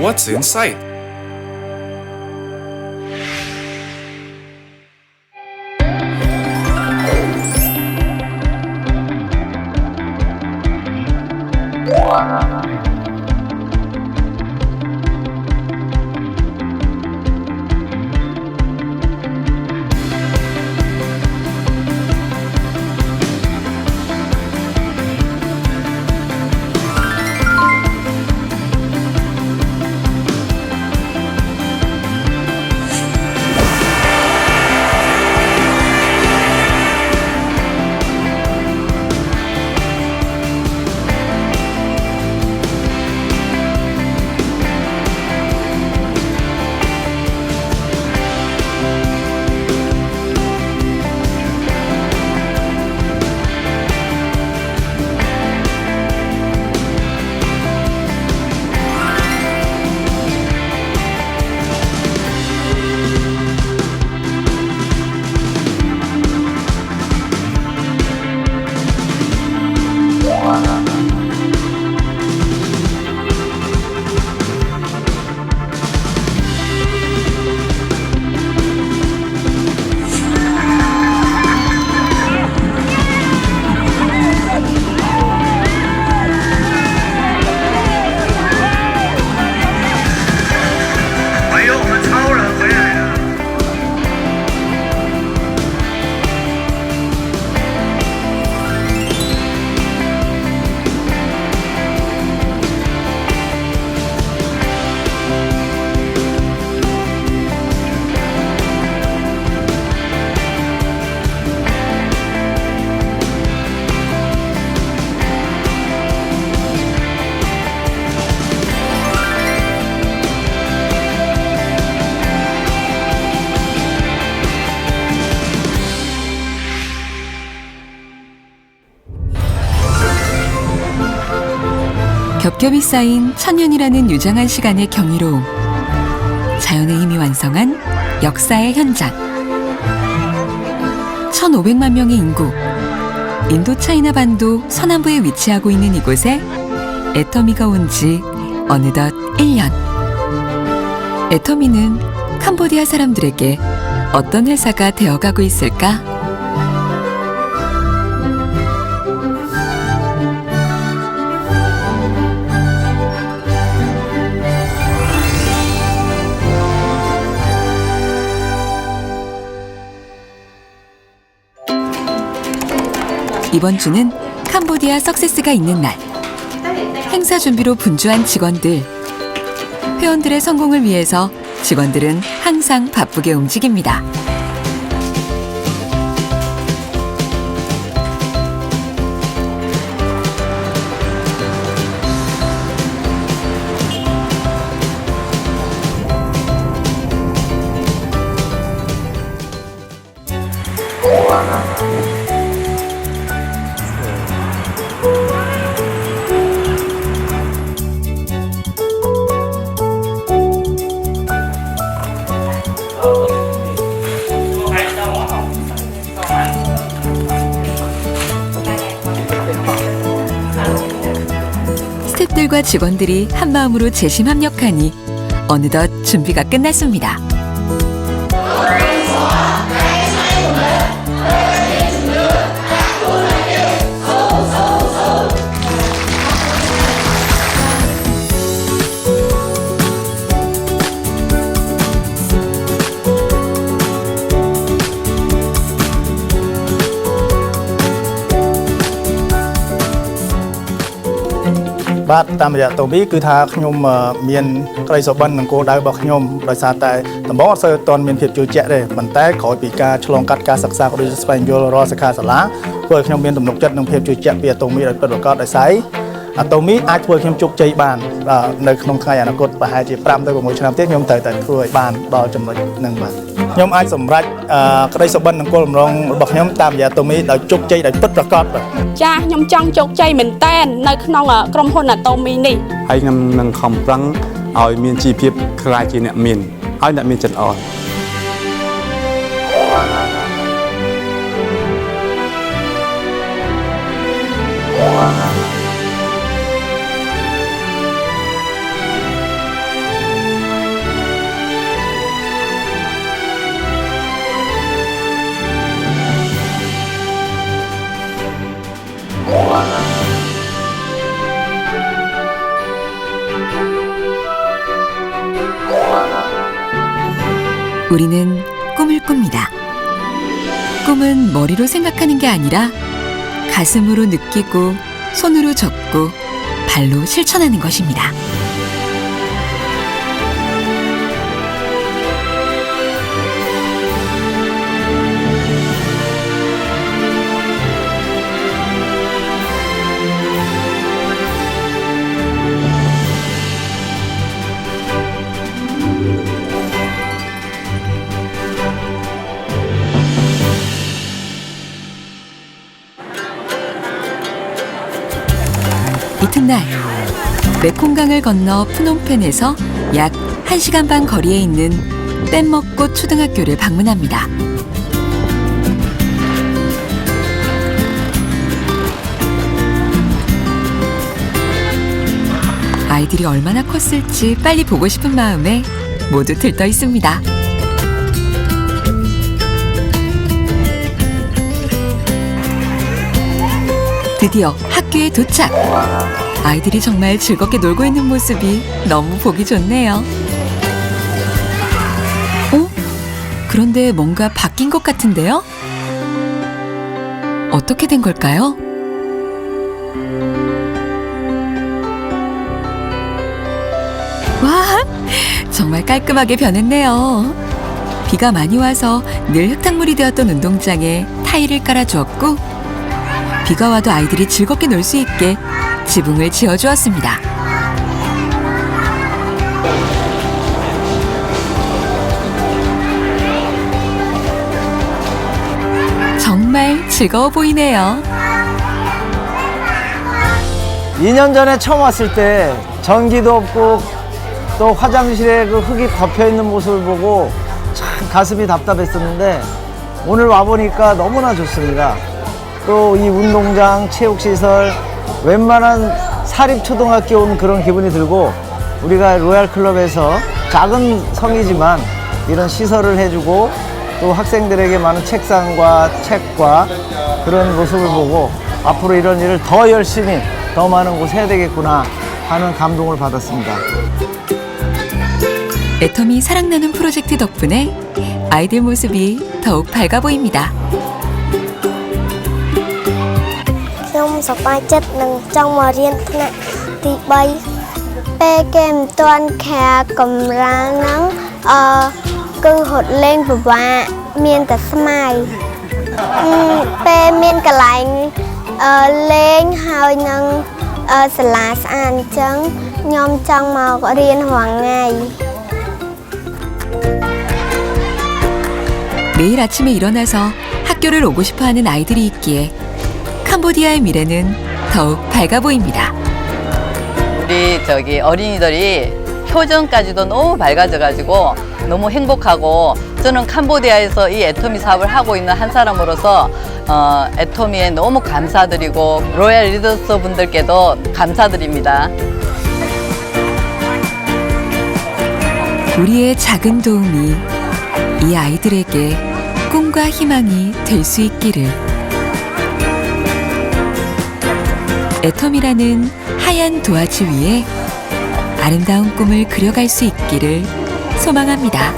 what's inside. 겹겹이 쌓인 천년이라는 유장한 시간의 경이로움. 자연의 힘이 완성한 역사의 현장. 1500만 명의 인구. 인도 차이나 반도 서남부에 위치하고 있는 이곳에 애터미가 온 지 어느덧 1년. 애터미는 캄보디아 사람들에게 어떤 회사가 되어가고 있을까? 이번 주는 캄보디아 석세스가 있는 날. 행사 준비로 분주한 직원들. 회원들의 성공을 위해서 직원들은 항상 바쁘게 움직입니다. 스태프들과 직원들이 한 마음으로 재심 합력하니 어느덧 준비가 끝났습니다. ။ បាទតាមរយៈតូមីគឺថាខ្ញុំអឺមានក្តីសុបិននិងគោលដៅរបស់ខ្ញុំដោយសារតែដំបូងអត់សូវទាន់មានភាពជឿជាក់ទេប៉ុន្តែក្រោយពីការឆ្លងកាត់ការសិក្សាក៏ដូចជាស្វែងយល់រាល់សិក្ខាសាលាធ្វើឲ្យខ្ញុំមានទំនុកចិត្តនិងភាពជឿជាក់ពីអាតូមីដោយពិតប្រាកដដោយសារ អាតូមីអាចធ្វើឲ្យខ្ញុំជោគជ័យបានអឺនៅក្នុងថ្ងៃអនាគតប្រហែលជា5ទៅ6ឆ្នាំទៀតខ្ញុំត្រូវតែធ្វើឲ្យបានដល់ចំណុចហ្នឹងបាទខ្ញុំអាចសម្រេចអឺក្តីសុបិននិងគោលបំណងរបស់ខ្ញុំតាមរយៈតូមីដោយជោគជ័យដោយពិតប្រាកដបាទចាខ្ញុំចង់ជោគជ័យមែនតែននៅក្នុងអ่ะក្រុមហ៊ុនអាតូមីនេះហើយខ្ញុំនឹងខំប្រឹងឲ្យមានជីវភាពខ្លាចជាអ្នកមានហើយអ្នកមានចិត្តល្អអ 우리는 꿈을 꿉니다. 꿈은 머리로 생각하는 게 아니라 가슴으로 느끼고 손으로 적고 발로 실천하는 것입니다. 이튿날 메콩강을 건너 푸놈펜에서 약 1시간 반 거리에 있는 뗏먹꽃 초등학교를 방문합니다. 아이들이 얼마나 컸을지 빨리 보고 싶은 마음에 모두 들떠 있습니다. 드디어 학교에 도착! 아이들이 정말 즐겁게 놀고 있는 모습이 너무 보기 좋네요. 어? 그런데 뭔가 바뀐 것 같은데요? 어떻게 된 걸까요? 와, 정말 깔끔하게 변했네요. 비가 많이 와서 늘 흙탕물이 되었던 운동장에 타일을 깔아주었고, 비가 와도 아이들이 즐겁게 놀 수 있게 지붕을 지어주었습니다. 정말 즐거워 보이네요. 2년 전에 처음 왔을 때 전기도 없고 또 화장실에 그 흙이 덮여 있는 모습을 보고 참 가슴이 답답했었는데 오늘 와보니까 너무나 좋습니다. 또 이 운동장, 체육시설, 웬만한 사립초등학교 온 그런 기분이 들고 우리가 로얄 클럽에서 작은 성이지만 이런 시설을 해주고 또 학생들에게 많은 책상과 책과 그런 모습을 보고 앞으로 이런 일을 더 열심히 더 많은 곳에 해야 되겠구나 하는 감동을 받았습니다. 애터미 사랑나는 프로젝트 덕분에 아이들 모습이 더욱 밝아 보입니다. សប្បាយចិត្តនឹងចង់មករៀនថ្នាក់ទី3ពេលគេមិនទាន់ខាកម្រាលហ្នឹងអឺគឺរត់លេងពិបាកមានតែស្មៅអឺពេលមានកន្លែងអឺលេងហើយនឹងអឺសាលាស្អាតអញ្ចឹងខ្ញុំចង់មករៀនរាល់ថ្ងៃ 매일 아침에 일어나서 학교를 오고 싶어 하는 아이들이 있기에 캄보디아의 미래는 더욱 밝아 보입니다. 우리 저기 어린이들이 표정까지도 너무 밝아져가지고 너무 행복하고 저는 캄보디아에서 이 애터미 사업을 하고 있는 한 사람으로서 어, 애터미에 너무 감사드리고 로얄 리더스 분들께도 감사드립니다. 우리의 작은 도움이 이 아이들에게 꿈과 희망이 될 수 있기를. 애텀이라는 하얀 도화지 위에 아름다운 꿈을 그려갈 수 있기를 소망합니다.